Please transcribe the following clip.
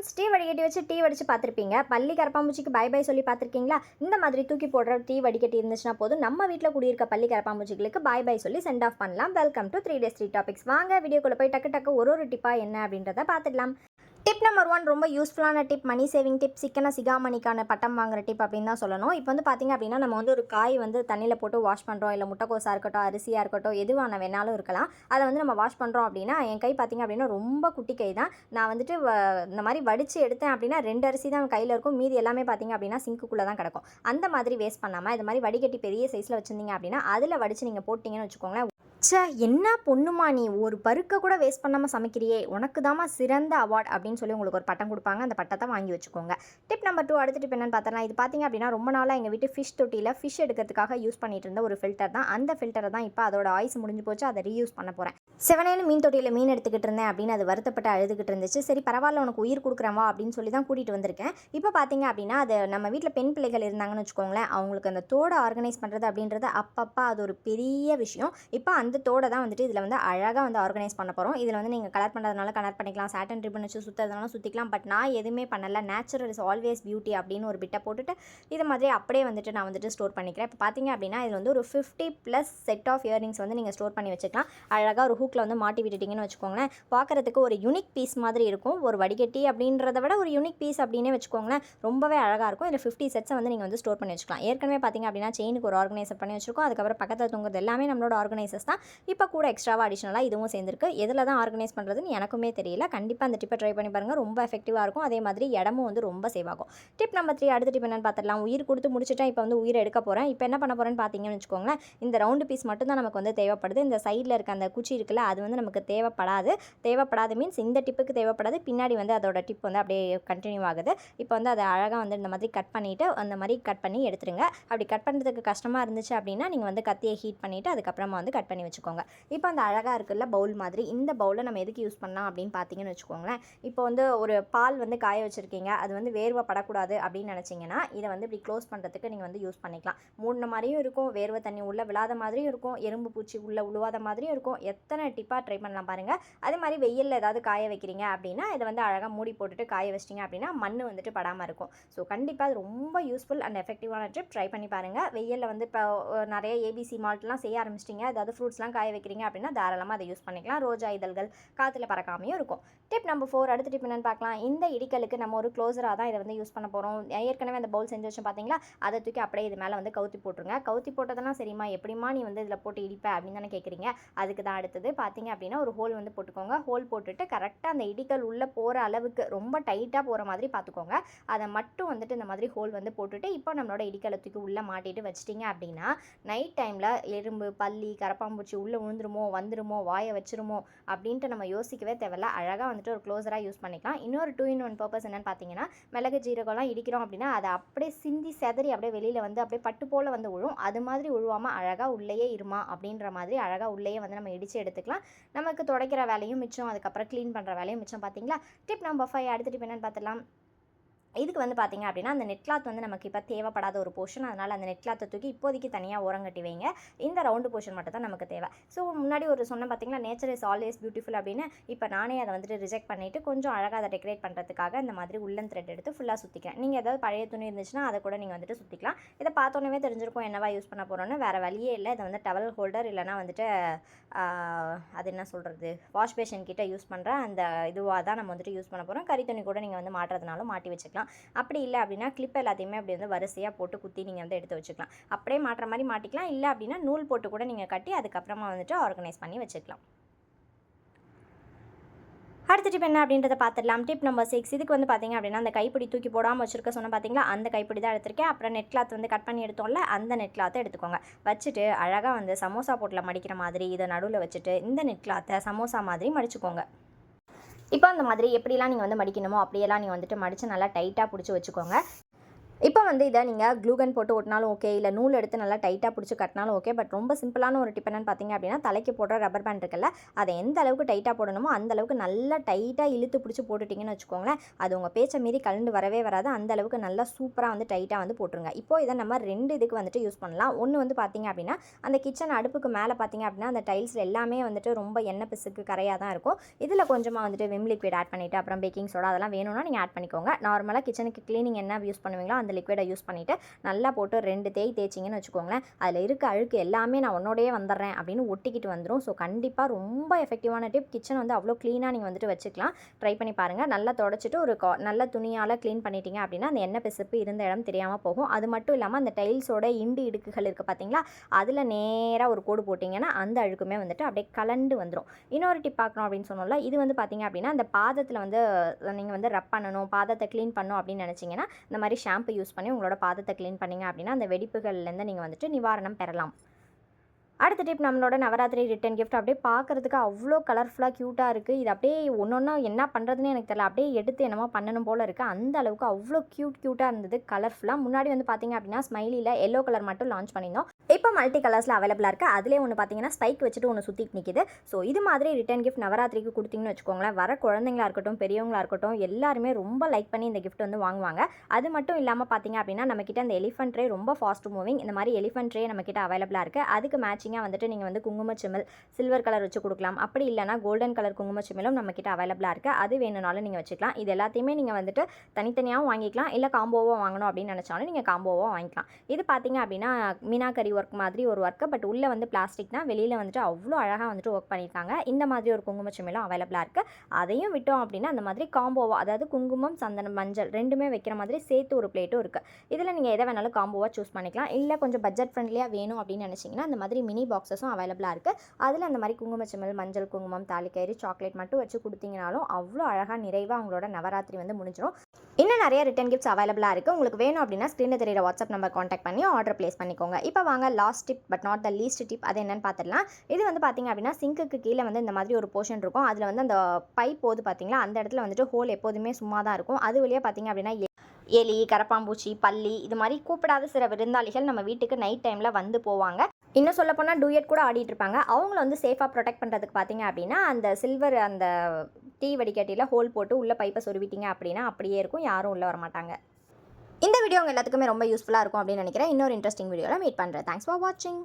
Friends tea வடிகட்டி வச்சு tea வடிச்சு பார்த்துருப்பீங்க. பள்ளி கரப்பாம்பூச்சிக்கு பை பை சொல்லி பார்த்துருக்கீங்களா? இந்த மாதிரி தூக்கி போடுற டீ வடிகட்டி இருந்துச்சுன்னா போதும். நம்ம வீட்டில் குடியிருக்க பள்ளி கரப்பாம்பூச்சிகளுக்கு பை பை சொல்லி சென்ட் ஆஃப் பண்ணலாம். Welcome to three days three topics வாங்க வீடியோக்குள்ளே போய் டக்கு டக்கு ஒரு ஒரு டிப்பாக என்ன அப்படின்றத பார்த்துக்கலாம் டிப் நம்பர் ஒன் ரொம்ப யூஸ்ஃபுல்லான டிப் மணி சேவிங் டிப் சிக்கன சிகாமணிக்கான பட்டம் வாங்குற டிப் அப்படின்னு தான் சொல்லணும். இப்போ வந்து பார்த்திங்க அப்படின்னா நம்ம வந்து ஒரு காய் வந்து தண்ணியில் போட்டு வாஷ் பண்ணுறோம் இல்லை முட்டைக்கோஸாக இருக்கட்டும் அரிசியாக இருக்கட்டும் எதுவான வேணாலும் இருக்கலாம். அதை வந்து நம்ம வாஷ் பண்ணுறோம் அப்படின்னா என் கை பார்த்திங்க அப்படின்னா ரொம்ப குட்டி கை தான். நான் வந்துட்டு வ- இந்த மாதிரி வடித்து எடுத்தேன் அப்படின்னா ரெண்டு அரிசி தான் கையில் இருக்கும். மீதி எல்லாமே பார்த்திங்க அப்படின்னா சிங்க்குள்ளே தான் கிடக்கும். அந்த மாதிரி வேஸ்ட் பண்ணாமல் இது மாதிரி வடிகட்டி பெரிய சைஸில் வச்சுருந்தீங்க அப்படின்னா அதில் வடித்து நீங்கள் போட்டிங்கன்னு வச்சுக்கோங்களேன் ச்சே! என்ன பொண்ணுமா நீ? ஒரு பருக்க கூட வேஸ்ட் பண்ணாமல் சமைக்கிறியே. உனக்கு தாம்மா சிறந்த அவார்ட் அப்படின்னு சொல்லி உங்களுக்கு ஒரு பட்டம் கொடுப்பாங்க. அந்த பட்டத்தை வாங்கி வச்சுக்கோங்க. டிப் நம்பர் டூ அடுத்த டிப் என்னென்னு பார்த்தோன்னா இது பார்த்தீங்க அப்படின்னா ரொம்ப நாளாக எங்கள் வீட்டு ஃபிஷ் தொட்டியில் ஃபிஷ் எடுக்கிறதுக்காக யூஸ் பண்ணிட்டு இருந்த ஒரு ஃபில்டர் தான். அந்த ஃபில்டரை தான் இப்போ அதோட ஆயுஸ் முடிஞ்சு போச்சு. அதை ரீயூஸ் பண்ண போகிறேன் செவனேன்னு மீன் தொட்டியில் மீன் எடுத்துக்கிட்டு இருந்தேன் அப்படின்னு அது வருத்தப்பட்டு அழுதுகிட்டு இருந்துச்சு. சரி பரவாயில்ல உனக்கு உயிர் கொடுக்குறவா அப்படின்னு சொல்லி தான் கூட்டிகிட்டு வந்திருக்கேன். இப்போ பார்த்தீங்க அப்படின்னா அது நம்ம வீட்டில் பெண் பிள்ளைகள் இருந்தாங்கன்னு வச்சுக்கோங்களேன் அவங்களுக்கு அந்த தோடை ஆர்கனைஸ் பண்ணுறது அப்படின்றது அப்பப்போ அது ஒரு பெரிய விஷயம். இப்போ அந்த பந்தத்தோடு தான் வந்துட்டு இதில் வந்து அழகாக வந்து ஆர்கனைஸ் பண்ண போகிறோம் இதில் வந்து நீங்கள் கலர் பண்ணுறதுனால கலர் பண்ணிக்கலாம். சாட்டன் ரிப்பன் வச்சு சுற்றுறதுனால சுற்றிக்கலாம் பட் நான் எதுவுமே பண்ணலை. நேச்சுரல் இஸ் ஆல்வேஸ் பியூட்டி அப்படின்னு ஒரு பிட்டை போட்டுட்டு இது மாதிரி அப்படியே வந்துட்டு நான் வந்துட்டு ஸ்டோர் பண்ணிக்கிறேன். இப்போ பார்த்தீங்க அப்படின்னா இது வந்து ஒரு fifty plus set of earrings வந்து நீங்கள் ஸ்டோர் பண்ணி வச்சுக்கலாம். அழகாக ஒரு ஹூக்கில் வந்து மாட்டி விட்டுட்டிங்கன்னு வச்சுக்கோங்களேன். பார்க்குறதுக்கு ஒரு யூனிக் பீஸ் மாதிரி இருக்கும். ஒரு வடிகட்டி அப்படின்றத விட ஒரு யூனிக் பீஸ் அப்படின்னே வச்சுக்கோங்களேன். ரொம்பவே அழகாக இருக்கும். இதில் ஃபிஃப்டி செட்ஸை வந்து நீங்கள் வந்து ஸ்டோர் பண்ணி வச்சுக்கலாம். ஏற்கனவே பார்த்தீங்க அப்படின்னா செயினுக்கு ஒரு ஆர்கனைசர் பண்ணி வச்சிருக்கோம். அதுக்கப்புறம் பக்கத்தில் தூங்குறது எல்லாமே நம்மளோட ஆர்கனைசர்ஸ் தான். இப்போ கூட எக்ஸ்ட்ராவாக அடிஷ்னலாக இதுவும் சேர்ந்துருக்கு. எதில் தான் ஆர்கனைஸ் பண்ணுறதுன்னு எனக்குமே தெரியல. கண்டிப்பாக அந்த டிப்பை ட்ரை பண்ணி பாருங்கள் ரொம்ப எஃபெக்டிவாக இருக்கும். அதே மாதிரி இடமும் வந்து ரொம்ப சேவ் ஆகும். டிப் நம்பர் த்ரீ அடுத்த டிப் என்னன்னு பார்த்துடலாம். உயிர் கொடுத்து முடிச்சுட்டா இப்போ வந்து உயிர் எடுக்க போகிறேன் இப்போ என்ன பண்ண போகிறேன்னு பார்த்தீங்கன்னு வச்சுக்கோங்களேன். இந்த ரவுண்டு பீஸ் மட்டும் தான் நமக்கு வந்து தேவைப்படுது. இந்த சைடில் இருக்க அந்த குச்சி இருக்குல்ல அது வந்து நமக்கு தேவைப்படாது. தேவைப்படாது மீன்ஸ் இந்த டிப்புக்கு தேவைப்படாது. பின்னாடி வந்து அதோட டிப் வந்து அப்படியே கண்டினியூ ஆகுது. இப்போ வந்து அதை அழகாக வந்து இந்த மாதிரி கட் பண்ணிவிட்டு அந்த மாதிரி கட் பண்ணி எடுத்துருங்க. அப்படி கட் பண்ணுறதுக்கு கஷ்டமாக இருந்துச்சு அப்படின்னா நீங்கள் வந்து கத்தியை ஹீட் பண்ணிவிட்டு அதுக்கப்புறமா வந்து கட் பண்ணி வச்சுக்கோங்க. இப்போ அந்த அழகாக இருக்குல்ல பவுல் மாதிரி இந்த பவுலை நம்ம எதுக்கு யூஸ் பண்ணலாம் அப்படின்னு பார்த்தீங்கன்னு வச்சுக்கோங்களேன். இப்போ வந்து ஒரு பால் வந்து காய வச்சுருக்கீங்க. அது வந்து வேர்வை படக்கூடாது அப்படின்னு நினச்சிங்கன்னா இதை வந்து இப்படி க்ளோஸ் பண்ணுறதுக்கு நீங்கள் வந்து யூஸ் பண்ணிக்கலாம். மூடின மாதிரியும் இருக்கும் வேர்வை தண்ணி உள்ளே விழாத மாதிரியும் இருக்கும் எறும்பு பூச்சி உள்ளே உழுவாத மாதிரியும் இருக்கும். எத்தனை டிப்பாக ட்ரை பண்ணலாம் பாருங்கள் அதே மாதிரி வெயிலில் ஏதாவது காய வைக்கிறீங்க அப்படின்னா இதை வந்து அழகாக மூடி போட்டுட்டு காய வச்சிட்டிங்க அப்படின்னா மண் வந்துட்டு படாமல் இருக்கும். ஸோ கண்டிப்பாக அது ரொம்ப யூஸ்ஃபுல் அண்ட் எஃபெக்டிவான ட்ரிப் ட்ரை பண்ணி பாருங்கள் வெயிலில் வந்து இப்போ நிறைய ஏபிசி மால்ட்லாம் செய்ய ஆரம்பிச்சிட்டிங்க. அதாவது ஃப்ரூட்ஸ்லாம் காய வைக்கிறீங்க அப்படின்னா தாராளமாக அதை யூஸ் பண்ணிக்கலாம். ரோஜா இதழ்கள் காற்றுல பறக்காமையும் இருக்கும். டிப் நம்பர் ஃபோர் அடுத்த டிப் என்னன்னு பார்க்கலாம். இந்த இடிக்கலுக்கு நம்ம ஒரு க்ளோஸராக தான் இதை வந்து யூஸ் பண்ண போகிறோம் ஏற்கனவே அந்த பவுல் செஞ்சு வச்சோம் பார்த்தீங்களா அதை தூக்கி அப்படியே இது மேலே வந்து கவுத்தி போட்டுருங்க. கவுத்தி போட்டதெல்லாம் சரிம்மா எப்படிம்மா நீ வந்து இதில் போட்டு இடிப்ப அப்படின்னு தானே கேட்குறீங்க அதுக்கு தான் அடுத்தது பார்த்தீங்க அப்படின்னா ஒரு ஹோல் வந்து போட்டுக்கோங்க. ஹோல் போட்டுட்டு கரெக்டாக அந்த இடிக்கல் உள்ளே போகிற அளவுக்கு ரொம்ப டைட்டாக போகிற மாதிரி பார்த்துக்கோங்க அதை மட்டும் வந்துட்டு இந்த மாதிரி ஹோல் வந்து போட்டுட்டு இப்போ நம்மளோட இடிக்கலை தூக்கி உள்ளே மாட்டிட்டு வச்சிட்டிங்க அப்படின்னா நைட் டைமில் எறும்பு பல்லி கரப்பாம்பூச்சி உள்ளே விழுந்துருமோ வந்துருமோ வாயை வச்சிருமோ அப்படின்ட்டு நம்ம யோசிக்கவே தேவையில்ல. அழகாக வந்துட்டு ஒரு க்ளோஸராக யூஸ் பண்ணிக்கலாம். இன்னொரு டூ இன் ஒன் பர்பஸ் என்னன்னு பார்த்தீங்கன்னா மிளகு ஜீரகம்லாம் இடிக்கிறோம் அப்படின்னா அதை அப்படியே சிந்தி செதறி அப்படியே வெளியில் வந்து அப்படியே பட்டு போல் வந்து விழும் அது மாதிரி உழுவாமல் அழகாக உள்ளேயே இருமா அப்படின்ற மாதிரி அழகாக உள்ளேயே வந்து நம்ம இடித்து எடுத்துக்கலாம். நமக்கு துடைக்கிற வேலையும் மிச்சம் அதுக்கப்புறம் க்ளீன் பண்ணுற வேலையும் மிச்சம் பார்த்தீங்களா டிப் நம்பர் ஃபைவ் அடுத்த டிப் என்னன்னு பார்த்துலாம் இதுக்கு வந்து பார்த்தீங்க அப்படின்னா அந்த நெட் கிளாத் வந்து நமக்கு இப்போ தேவைப்படாத ஒரு போர்ஷன் அதனால் அந்த நெட் கிளாத்தை தூக்கி இப்போதைக்கு தனியாக ஓரங்கட்டி வைங்க. இந்த ரவுண்டு போர்ஷன் மட்டும் தான் நமக்கு தேவை. ஸோ முன்னாடி ஒரு சொன்ன பார்த்திங்களா நேச்சர் இஸ் ஆல்வேஸ் பியூட்டிஃபுல் அப்படின்னு. இப்போ நானே அதை வந்துட்டு ரிஜெக்ட் பண்ணிவிட்டு கொஞ்சம் அழகாக அதை டெக்கரேட் பண்ணுறதுக்காக இந்த மாதிரி உள்ளன் த்ரெட் எடுத்து ஃபுல்லாக சுற்றிக்கிறேன் நீங்கள் ஏதாவது பழைய துணி இருந்துச்சுன்னா அதை கூட நீங்கள் வந்துட்டு சுற்றிக்கலாம் இதை பார்த்தோன்னே தெரிஞ்சிருக்கும் என்னவா யூஸ் பண்ண போகிறோன்னு வேறு வழியே இல்லை. இதை வந்து டவல் ஹோல்டர் இல்லைனா வந்துட்டு அது என்ன சொல்கிறது வாஷ் பேஷன் கிட்ட யூஸ் பண்ணுற அந்த இதுவாக தான் நம்ம வந்துட்டு யூஸ் பண்ண போகிறோம் கறி துணி கூட நீங்கள் வந்து மாட்டுறதுனாலும் மாட்டி வச்சுக்கலாம். அப்படி இல்லை அப்படின்னா கிளிப் எல்லாத்தையுமே அப்படி வந்து வரிசையாக போட்டு குத்தி நீங்கள் வந்து எடுத்து வச்சுக்கலாம். அப்படியே மாட்டுற மாதிரி மாட்டிக்கலாம். இல்லை அப்படின்னா நூல் போட்டு கூட நீங்கள் கட்டி அதுக்கப்புறமா வந்துட்டு ஆர்கனைஸ் பண்ணி வச்சுக்கலாம். அடுத்த டிப் என்ன அப்படின்றத பார்த்துடலாம். டிப் நம்பர் சிக்ஸ் இதுக்கு வந்து பார்த்தீங்க அப்படின்னா அந்த கைப்பிடி தூக்கி போடாமல் வச்சிருக்க சொன்ன பார்த்தீங்களா அந்த கைப்பிடி தான் எடுத்திருக்கேன். அப்புறம் நெட் கிளாத் வந்து கட் பண்ணி எடுத்தோம்ல அந்த நெட் கிளாத்தை எடுத்துக்கோங்க. வச்சுட்டு அழகாக வந்து சமோசா போட்டில் மடிக்கிற மாதிரி இதை நடுவில் வச்சுட்டு இந்த நெட் கிளாத்தை சமோசா மாதிரி மடிச்சுக்கோங்க. இப்போ அந்த மாதிரி எப்படிலாம் நீங்கள் வந்து மடிக்கணுமோ அப்படியெல்லாம் நீங்கள் வந்துட்டு மடித்து நல்லா டைட்டாக பிடிச்சி வச்சுக்கோங்க. இப்போ வந்து இதை நீங்கள் க்ளூகன் போட்டு ஓட்டினாலும் ஓகே இல்லை நூல் எடுத்து நல்லா டைட்டாக பிடிச்சி கட்டினாலும் ஓகே பட் ரொம்ப சிம்பிளான ஒரு டிப் என்னன்னு பார்த்தீங்க அப்படின்னா தலைக்கு போடுற ரப்பர் பேண்ட் இருக்குல்ல அதை எந்த அளவுக்கு டைட்டாக போடணுமோ அந்த அளவுக்கு நல்லா டைட்டாக இழுத்து பிடிச்சி போட்டுட்டிங்கன்னு வச்சுக்கோங்களேன் அது உங்கள் பேச்சை மீறி கலந்து வரவே வராது. அந்த அளவுக்கு நல்லா சூப்பராக வந்து டைட்டாக வந்து போட்டுருங்க. இப்போ இதை நம்ம ரெண்டு இதுக்கு வந்துட்டு யூஸ் பண்ணலாம். ஒன்று வந்து பார்த்தீங்க அப்படின்னா அந்த கிச்சன் அடுப்புக்கு மேலே பார்த்தீங்க அப்படின்னா அந்த டைல்ஸ் எல்லாமே வந்துட்டு ரொம்ப எண்ணெய் பிசுக்கு கரையாக தான் இருக்கும். இதில் கொஞ்சமாக வந்துட்டு விம் லிக்விட் ஆட் பண்ணிவிட்டு அப்புறம் பேக்கிங் சோடா அதெல்லாம் வேணும்னா நீங்கள் ஆட் பண்ணிக்கோங்க. நார்மலாக கிச்சனுக்கு க்ளீனிங் என்ன யூஸ் பண்ணுவீங்களோ அந்த அந்த லிக்விடை யூஸ் பண்ணிவிட்டு நல்லா போட்டு ரெண்டு தேய் தேய்ச்சிங்கன்னு வச்சுக்கோங்களேன். அதில் இருக்க அழுக்கு எல்லாமே நான் உன்னோடையே வந்துடுறேன் அப்படின்னு ஒட்டிக்கிட்டு வந்துடும் ஸோ கண்டிப்பாக ரொம்ப எஃபெக்டிவான டிப் கிச்சன் வந்து அவ்வளோ க்ளீனாக நீங்கள் வந்துட்டு வச்சுக்கலாம். ட்ரை பண்ணி பாருங்கள் நல்லா தொடச்சிட்டு ஒரு கா நல்ல துணியால் க்ளீன் பண்ணிட்டீங்க அப்படின்னா அந்த எண்ணெய் பிசுப்பு இருந்த இடம் தெரியாமல் போகும். அது மட்டும் இல்லாமல் அந்த டைல்ஸோட இண்டு இடுக்குகள் இருக்குது பார்த்தீங்களா அதில் நேராக ஒரு கோடு போட்டிங்கன்னா அந்த அழுக்குமே வந்துட்டு அப்படியே கலண்டு வந்துடும் இன்னொரு டிப் பார்க்கணும் அப்படின்னு சொன்னோம்ல இது வந்து பார்த்தீங்க அப்படின்னா அந்த பாதத்தில் வந்து நீங்கள் வந்து ரப் பண்ணணும் பாதத்தை க்ளீன் பண்ணணும் அப்படின்னு நினச்சிங்கன்னா இந்த மாதிரி ஷாம்பு யூஸ் பண்ணி உங்களோட பாதத்தை க்ளீன் பண்ணிங்க அப்படின்னா அந்த வெடிப்புகள்லேருந்து நீங்கள் வந்துட்டு நிவாரணம் பெறலாம். அடுத்த டிப் நம்மளோட நவராத்திரி ரிட்டன் கிஃப்ட் அப்படியே பார்க்குறதுக்கு அவ்வளோ கலர்ஃபுல்லாக க்யூட்டாக இருக்குது இது அப்படியே ஒன்று ஒன்றா என்ன பண்ணுறதுன்னு எனக்கு தெரியல. அப்படியே எடுத்து என்னமோ பண்ணணும் போல் இருக்குது அந்த அளவுக்கு அவ்வளோ க்யூட் க்யூட்டாக இருந்தது. கலர்ஃபுல்லாக முன்னாடி வந்து பார்த்தீங்க அப்படின்னா ஸ்மைலியில் எல்லோ கலர் மட்டும் லான்ச் பண்ணியிருந்தோம். இப்போ மல்டி கலர்ஸில் அவைலபிளாக இருக்குது அதிலே ஒன்று பார்த்தீங்கன்னா ஸ்பைக் வச்சுட்டு ஒன்று சுற்றிட்டு நிற்கிது ஸோ இது மாதிரி ரிட்டன் கிஃப்ட் நவராத்திரிக்கு கொடுத்தீங்கன்னு வச்சுக்கோங்களேன் வர குழந்தைங்களா இருக்கட்டும் பெரியவங்களா இருக்கட்டும் எல்லாருமே ரொம்ப லைக் பண்ணி இந்த கிஃப்ட் வந்து வாங்குவாங்க. அது மட்டும் இல்லாமல் பார்த்தீங்க அப்படின்னா நம்மக்கிட்ட அந்த எலிஃபென்ட் ட்ரே ரொம்ப ஃபாஸ்ட் மூவிங் இந்த மாதிரி எலிஃபென்ட் ட்ரே நம்மக்கிட்ட அவைலபிளாக இருக்குது அதுக்கு மேட்சிங்காக வந்துட்டு நீங்கள் வந்து குங்கும சில்வர் கலர் வச்சு கொடுக்கலாம். அப்படி இல்லைனா கோல்டன் கலர் குங்கும நம்மக்கிட்ட அவைலபிளாக இருக்குது அது வேணும்னாலும் நீங்கள் வச்சுக்கலாம். இது எல்லாத்தையுமே நீங்கள் வந்துட்டு தனித்தனியாகவும் வாங்கிக்கலாம். இல்லை காம்போவாக வாங்கணும் அப்படின்னு நினச்சாலும் நீங்கள் காம்போவாக வாங்கிக்கலாம். இது பார்த்தீங்க அப்படின்னா மீனாக்கரி ஒர்க் மாதிரி ஒரு ஒர்க்கு பட் உள்ளே வந்து பிளாஸ்டிக்னால் வெளியில் வந்துட்டு அவ்வளோ அழகாக வந்துட்டு ஒர்க் பண்ணியிருக்காங்க இந்த மாதிரி ஒரு குங்கும சிமிழும் அவைலபிளாக இருக்குது அதையும் விட்டோம் அப்படின்னா அந்த மாதிரி காம்போவாக அதாவது குங்குமம் சந்தனம் மஞ்சள் ரெண்டுமே வைக்கிற மாதிரி சேர்த்து ஒரு பிளேட்டும் இருக்குது இதில் நீங்கள் எதை வேணாலும் காம்போவாக சூஸ் பண்ணிக்கலாம். இல்லை கொஞ்சம் பட்ஜெட் ஃப்ரெண்ட்லியாக வேணும் அப்படின்னு நினச்சிங்கன்னா அந்த மாதிரி மினி பாக்ஸஸும் அவைலபிளாக இருக்குது அதில் அந்த மாதிரி குங்கும சிமிழ் மஞ்சள் குங்குமம் தாலிக்கயிறு சாக்லேட் மட்டும் வச்சு கொடுத்தீங்கனாலும் அவ்வளோ அழகாக நிறைவாக அவங்களோட நவராத்திரி வந்து முடிஞ்சிடும் இன்னும் நிறைய ரிட்டன் கிஃப்ட்ஸ் அவைலபிளாக இருக்குது உங்களுக்கு வேணும் அப்படின்னா ஸ்க்ரீனில் தெரியிற வாட்ஸ்அப் நம்பர் காண்டாக்ட் பண்ணி ஆர்டர் ப்ளேஸ் பண்ணிக்கோங்க. இப்போ வாங்க last tip but not the least tip அது என்னன்னு பார்த்துடலாம் இது வந்து பார்த்தீங்க அப்படின்னா சிங்க்குக்கு கீழே வந்து இந்த மாதிரி ஒரு போர்ஷன் இருக்கும். அதில் வந்து அந்த பைப் போது பார்த்திங்களா அந்த இடத்துல வந்துட்டு ஹோல் எப்போதுமே சும்மா தான் இருக்கும். அது வழியாக பார்த்தீங்க அப்படின்னா எலி கரப்பாம்பூச்சி பள்ளி இது மாதிரி கூப்பிடாத சில விருந்தாளிகள் நம்ம வீட்டுக்கு நைட் டைமில் வந்து போவாங்க. இன்னும் சொல்ல போனால் டூயட் கூட ஆடிட்டு இருப்பாங்க. அவங்கள வந்து சேஃபாக ப்ரொடெக்ட் பண்ணுறதுக்கு பார்த்தீங்க அப்படின்னா அந்த சில்வர் அந்த டீ வடிகட்டியில் ஹோல் போட்டு உள்ளே பைப்பை சொருவிட்டீங்க அப்படின்னா அப்படியே இருக்கும். யாரும் உள்ளே வர மாட்டாங்க இந்த வீடியோ உங்கள் எல்லாத்துக்குமே ரொம்ப யூஸ்ஃபுல்லாக இருக்கும் அப்படின்னு நினைக்கிறேன். இன்னொரு இன்ட்ரெஸ்டிங் வீடியோவில் மீட் பண்ணுறேன் தேங்க்ஸ் ஃபார் வாட்சிங்